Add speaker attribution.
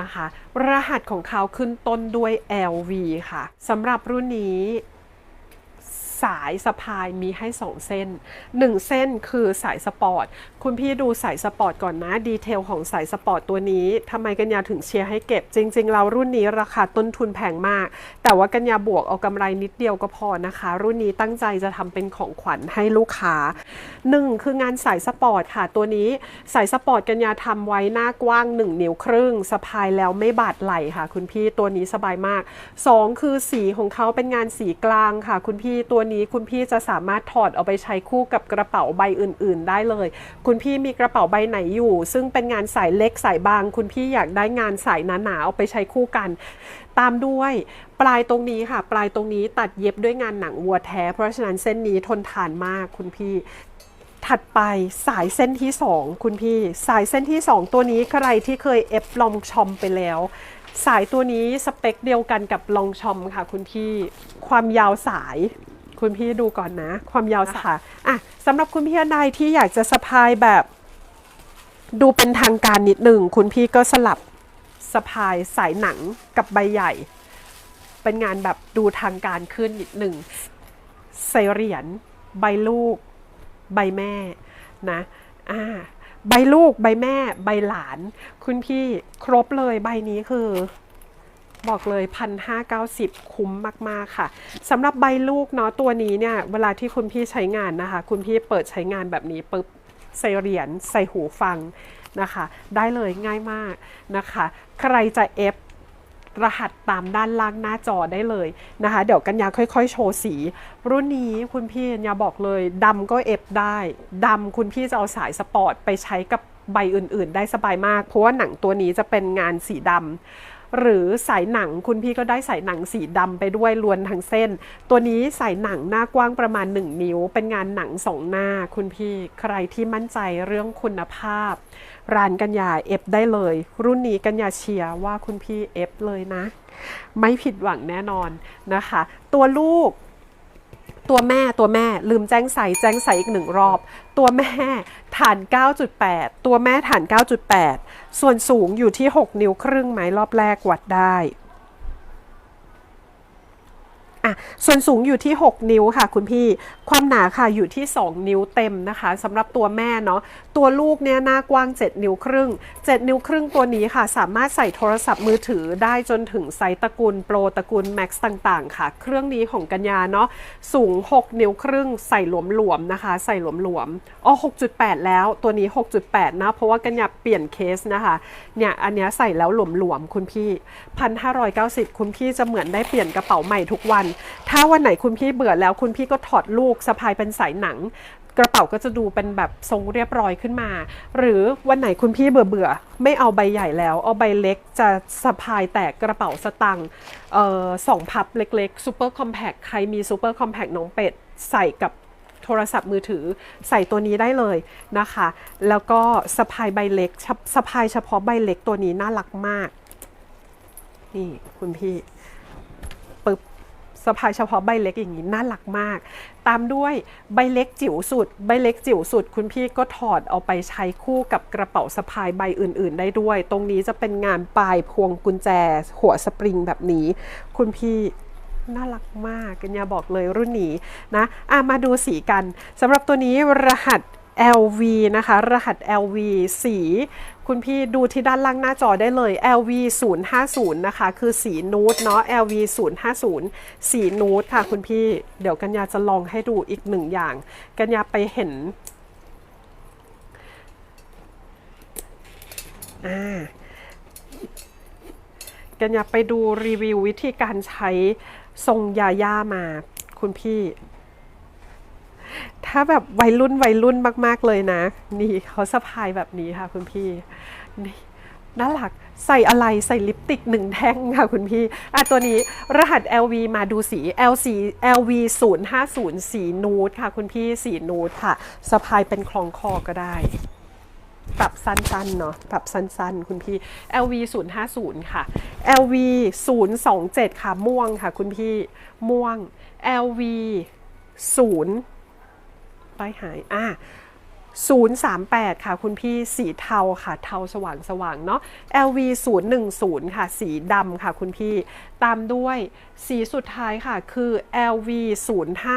Speaker 1: นะคะ รหัสของเขาขึ้นต้นด้วย LV ค่ะสำหรับรุ่นนี้ สายสะพายมีให้ 2 เส้น 1 เส้นคือสายสปอร์ต คุณพี่ดูสายสปอร์ตก่อนนะ ดีเทลของสายสปอร์ตตัวนี้ทำไมกัญญาถึงเชียร์ให้เก็บ จริง ๆ เรารุ่นนี้ราคาต้นทุนแพงมาก แต่ว่ากัญญาบวกเอากำไรนิดเดียวก็พอนะคะ รุ่นนี้ตั้งใจจะทำเป็นของขวัญให้ลูกค้า 1 คืองานสายสปอร์ตค่ะตัวนี้สายสปอร์ตกัญญาทำไว้หน้ากว้าง 1 นิ้วครึ่งสะพายแล้วไม่บาดไหล่ค่ะ คุณพี่ตัวนี้สบายมาก 2 คือสีของเขาเป็นงานสีกลางค่ะ คุณพี่ตัวนี้คุณพี่จะสามารถถอดเอาไปใช้คู่กับกระเป๋าใบอื่น ๆ ได้เลย คุณพี่มีกระเป๋าใบไหนอยู่ ซึ่งเป็นงานสายเล็กสายบาง คุณพี่อยากได้งานสายหนาๆเอาไปใช้คู่กัน ตามด้วยปลายตรงนี้ค่ะ ปลายตรงนี้ตัดเย็บด้วยงานหนังวัวแท้ เพราะฉะนั้นเส้นนี้ทนทานมากคุณพี่ถัดไปสายเส้นที่ 2 คุณพี่ สายเส้นที่ 2 ตัวนี้ใครที่เคยเอฟลองชอมไปแล้ว สายตัวนี้สเปคเดียวกันกับลองชอมค่ะคุณพี่ ความยาวสาย คุณพี่ดูก่อนนะ ความยาวสายอะสำหรับคุณพี่อนายที่อยากจะสะพายแบบ ดูเป็นทางการนิดหนึ่งคุณพี่ก็สลับสะพายสายหนังกับใบใหญ่ เป็นงานแบบดูทางการขึ้นนิดหนึ่งใส่เหรียญใบลูก ใบแม่นะอ่าใบลูกใบแม่ ใบหลาน คุณพี่ครบเลยใบนี้คือ บอกเลยพันห้าเก้าสิบคุ้มมาก ๆ ค่ะสำหรับใบลูกเนาะตัวนี้เนี่ย เวลาที่คุณพี่ใช้งานนะคะ คุณพี่เปิดใช้งานแบบนี้ปุ๊บใส่เหรียญใส่หูฟังนะคะ ได้เลยง่ายมากนะคะ ใครจะเอฟรหัสตามด้านล่างหน้าจอได้เลยนะคะ เดี๋ยวกัญญาค่อยๆ โชว์สี รุ่นนี้คุณพี่กัญญาบอกเลยดำก็เอฟได้ดำคุณพี่จะเอาสายสปอร์ตไปใช้กับใบอื่นๆ ได้สบายมาก เพราะว่าหนังตัวนี้จะเป็นงานสีดำ หรือสายหนังคุณพี่ก็ได้สายหนังสีดำไปด้วยล้วนทั้งเส้น ตัวนี้สายหนังหน้ากว้างประมาณ 1 นิ้ว เป็นงานหนังสองหน้าคุณพี่ใครที่มั่นใจเรื่องคุณภาพ ร้านกัญญาเอฟได้เลย รุ่นนี้กัญญาเชียร์ว่าคุณพี่เอฟเลยนะ ไม่ผิดหวังแน่นอนนะคะ ตัวลูกตัวแม่ตัวแม่ลืมแจ้งใส่แจ้งใส่อีกหนึ่งรอบ ตัวแม่ ฐาน 9.8 ตัวแม่ฐาน 9.8 ส่วนสูงอยู่ที่ 6 นิ้วครึ่งไหมรอบแรกวัดได้ อะส่วนสูงอยู่ที่ 6 นิ้วค่ะ คุณพี่ความหนาค่ะอยู่ที่ 2 นิ้วเต็มนะคะสำหรับตัวแม่เนาะตัวลูกเนี่ยหน้ากว้าง 7 นิ้วครึ่ง 7 นิ้วครึ่งตัวนี้ค่ะ สามารถใส่โทรศัพท์มือถือได้จนถึงไซส์ตระกูลโปรตระกูลแม็กซ์ต่างๆ ค่ะ เครื่องนี้ของกัญญาเนาะสูง 6 นิ้วครึ่ง ใส่หลวมๆนะคะ ใส่หลวมๆอ๋อ6.8 แล้วตัวนี้ 6.8 นะ เพราะว่ากัญญาเปลี่ยนเคสนะคะเนี่ยอันนี้ใส่แล้วหลวมๆคุณพี่ 1,590 คุณพี่จะเหมือนได้เปลี่ยนกระเป๋าใหม่ทุกวันถ้าวันไหนคุณพี่เบื่อแล้วคุณพี่ก็ถอดลูกสะพายเป็นสายหนัง กระเป๋าก็จะดูเป็นแบบทรงเรียบร้อยขึ้นมา หรือวันไหนคุณพี่เบื่อเบื่อไม่เอาใบใหญ่แล้ว เอาใบเล็กจะสะพายแตกกระเป๋าสตังค์เอ่อสองพับเล็กๆซูเปอร์คอมแพคใครมีซูเปอร์คอมแพคน้องเป็ดใส่กับโทรศัพท์มือถือใส่ตัวนี้ได้เลยนะคะ แล้วก็สะพายใบเล็กสะสะพายเฉพาะใบเล็กตัวนี้น่ารักมาก นี่คุณพี่ปึ๊บ สะพายเฉพาะใบเล็กอย่างนี้น่ารักมาก ตามด้วยใบเล็กจิ๋วสุด ใบเล็กจิ๋วสุด คุณพี่ก็ถอดเอาไปใช้คู่กับกระเป๋าสะพายใบอื่น ๆ ได้ด้วย ตรงนี้จะเป็นงานปลายพวงกุญแจ หัวสปริงแบบนี้ คุณพี่น่ารักมากกัญญาบอกเลยรุ่นนี้นะอะมาดูสีกันสำหรับตัวนี้รหัส LV นะคะ รหัส LV สี คุณพี่ดูที่ด้านล่างหน้าจอได้เลย LV 050นะคะ คือสีนูดเนาะ LV 050สีนูดค่ะคุณพี่ เดี๋ยวกัญญาจะลองให้ดูอีกหนึ่งอย่าง กัญญาไปเห็นอ่ากัญญาไปดูรีวิววิธีการใช้ทรงยาย่ามาคุณพี่ ถ้าแบบวัยรุ่นวัยรุ่นมาก ๆ เลยนะ นี่เขาสะพายแบบนี้ค่ะคุณพี่นี่น่ารักใส่อะไรใส่ลิปติกหนึ่งแท่งค่ะคุณพี่อะตัวนี้รหัส LV มาดูสี LC LV 050สีนูดค่ะ คุณพี่สีนูดค่ะสะพายเป็นคลองคอก็ได้ ปรับสั้นๆเนาะปรับสั้นๆ คุณพี่ LV 050ค่ะ LV 027ค่ะม่วงค่ะ คุณพี่ม่วง LV 0 ป้ายหายอะ038 ค่ะ คุณพี่สีเทาค่ะ เทาสว่างสว่างเนาะ LV 010 ค่ะ สีดำค่ะ คุณพี่ ตามด้วยสีสุดท้ายค่ะ คือ LV 056ค่ะ